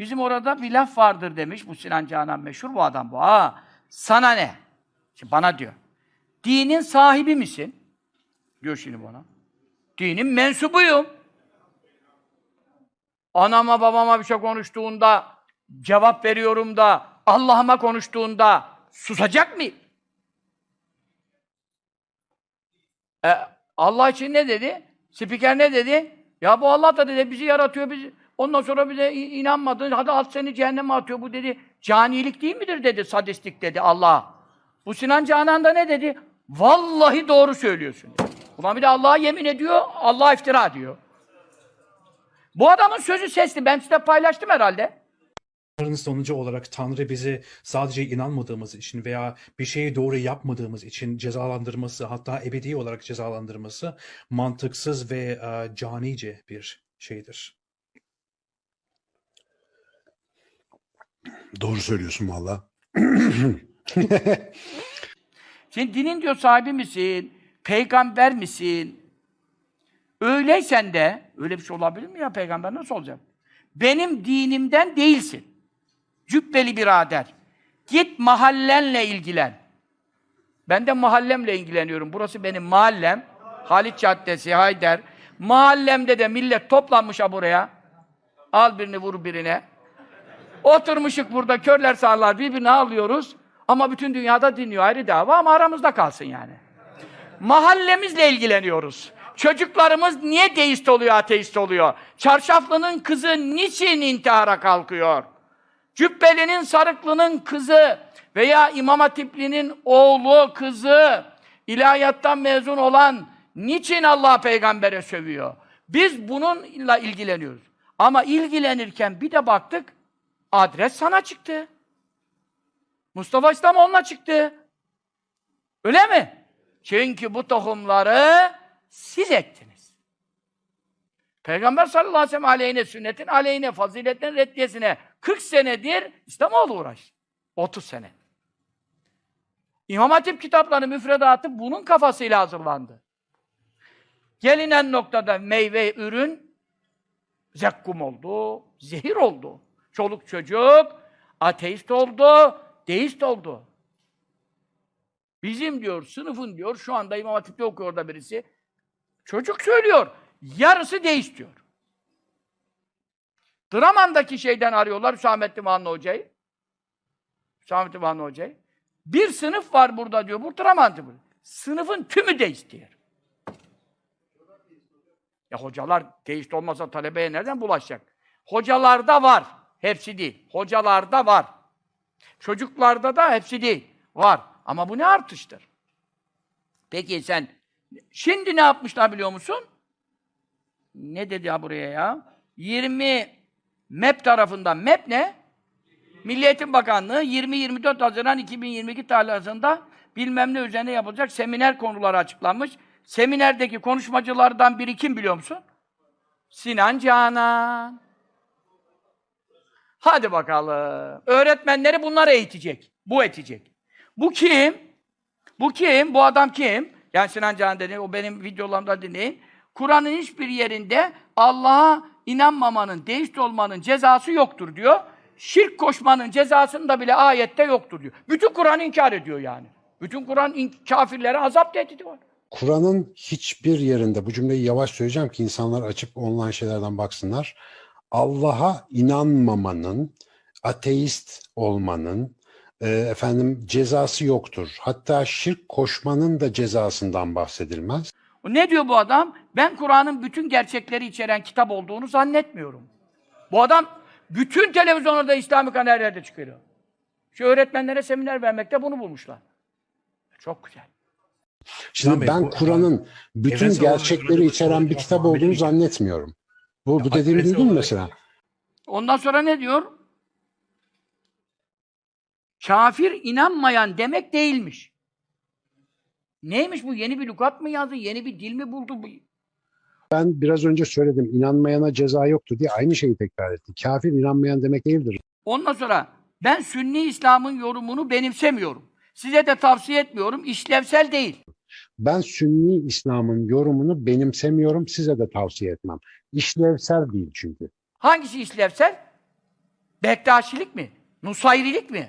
Bizim orada bir laf vardır demiş. Bu Sinan Canan meşhur bu adam bu. Ha, sana ne? Şimdi bana diyor. Dinin sahibi misin? Diyor şimdi bana. Dinin mensubuyum. Anama babama bir şey konuştuğunda cevap veriyorum da Allah'ıma konuştuğunda susacak mıyım? E, Allah için ne dedi? Spiker ne dedi? Ya bu Allah da dedi bizi yaratıyor, bizi ondan sonra bize i- inanmadın, hadi alt seni cehenneme atıyor. Bu dedi, canilik değil midir dedi, sadistlik dedi Allah. Bu Sinan Canan da ne dedi? Vallahi doğru söylüyorsun. Ulan bir de Allah'a yemin ediyor, Allah'a iftira diyor. Bu adamın sözü sesli, ben size paylaştım herhalde. Bunların sonucu olarak Tanrı bizi sadece inanmadığımız için veya bir şeyi doğru yapmadığımız için cezalandırması, hatta ebedi olarak cezalandırması mantıksız ve e, canice bir şeydir. Doğru söylüyorsun valla. Şimdi dinin diyor sahibi misin? Peygamber misin? Öyleysen de, öyle bir şey olabilir mi ya peygamber nasıl olacak? Benim dinimden değilsin. Cübbeli birader. Git mahallenle ilgilen. Ben de mahallemle ilgileniyorum. Burası benim mahallem. Halit Caddesi, Hayder. Mahallemde de millet toplanmış buraya. Al birini vur birine. Oturmuşuk burada körler sağlar birbirine alıyoruz. Ama bütün dünyada dinliyor ayrı dava ama aramızda kalsın yani. Mahallemizle ilgileniyoruz. Çocuklarımız niye deist oluyor, ateist oluyor? Çarşaflının kızı niçin intihara kalkıyor? Cübbelinin, sarıklının kızı veya İmam Hatipli'nin oğlu, kızı, ilahiyattan mezun olan niçin Allah peygambere sövüyor? Biz bununla ilgileniyoruz. Ama ilgilenirken bir de baktık, adres sana çıktı. Mustafa İslam onunla çıktı. Öyle mi? Çünkü bu tohumları siz ektiniz. Peygamber sallallahu aleyhi ve sellem aleyhine, sünnetin aleyhine, faziletin reddiyesine 40 senedir İslamoğlu uğraş. 30 sene. İmam Hatip kitapları müfredatı bunun kafasıyla hazırlandı. Gelinen noktada meyve, ürün zekkum oldu, zehir oldu. Çoluk çocuk ateist oldu, deist oldu. Bizim diyor, sınıfın diyor, şu anda İmam Hatip'te okuyor da birisi. Çocuk söylüyor, yarısı deist diyor. Draman'daki şeyden arıyorlar Hüsamettin Vanlı Hoca'yı. Hüsamettin Vanlı Hoca'yı. Bir sınıf var burada diyor, bu Draman'dı bu. Sınıfın tümü deist diyor. Ya hocalar deist olmasa talebeye nereden bulaşacak? Hocalarda var. Hepsi değil. Hocalarda var. Çocuklarda da hepsi değil. Var. Ama bu ne artıştır? Peki sen şimdi ne yapmışlar biliyor musun? Ne dedi ya buraya ya? 20 MEP tarafından MEP ne? Milli Eğitim Bakanlığı 20-24 Haziran 2022 tarih arasında bilmem ne üzerine yapılacak seminer konuları açıklanmış. Seminerdeki konuşmacılardan biri kim biliyor musun? Sinan Canan. Hadi bakalım. Öğretmenleri bunlar eğitecek. Bu eğitecek. Bu kim? Bu kim? Bu adam kim? Yani Sinan Canan dedi, o benim videolarımda dinleyin. Kur'an'ın hiçbir yerinde Allah'a inanmamanın, deist olmanın cezası yoktur diyor. Şirk koşmanın cezasında bile ayette yoktur diyor. Bütün Kur'an inkar ediyor yani. Bütün Kur'an kafirlere azap tehdidi var. Kur'an'ın hiçbir yerinde, bu cümleyi yavaş söyleyeceğim ki insanlar açıp online şeylerden baksınlar. Allah'a inanmamanın, ateist olmanın, e, efendim cezası yoktur. Hatta şirk koşmanın da cezasından bahsedilmez. O Ne diyor bu adam? Ben Kur'an'ın bütün gerçekleri içeren kitap olduğunu zannetmiyorum. Bu adam bütün televizyonlarda İslami kanal her yerde çıkıyor. Şu öğretmenlere seminer vermekte bunu bulmuşlar. Çok güzel. Şimdi ben Kur'an'ın bütün gerçekleri içeren bir kitap olduğunu zannetmiyorum. Bu, bu dediğimi duydun mu mesela? Ondan sonra ne diyor? Kafir inanmayan demek değilmiş. Neymiş bu? Yeni bir lügat mı yazdı? Yeni bir dil mi buldu? bu? Ben biraz önce söyledim. inanmayana ceza yoktur diye aynı şeyi tekrar etti. Kafir inanmayan demek değildir. Ondan sonra ben Sünni İslam'ın yorumunu benimsemiyorum. Size de tavsiye etmiyorum. İşlevsel değil. Ben Sünni İslam'ın yorumunu benimsemiyorum, size de tavsiye etmem. İşlevsel değil çünkü. Hangisi işlevsel? Bektaşilik mi? Nusayrilik mi?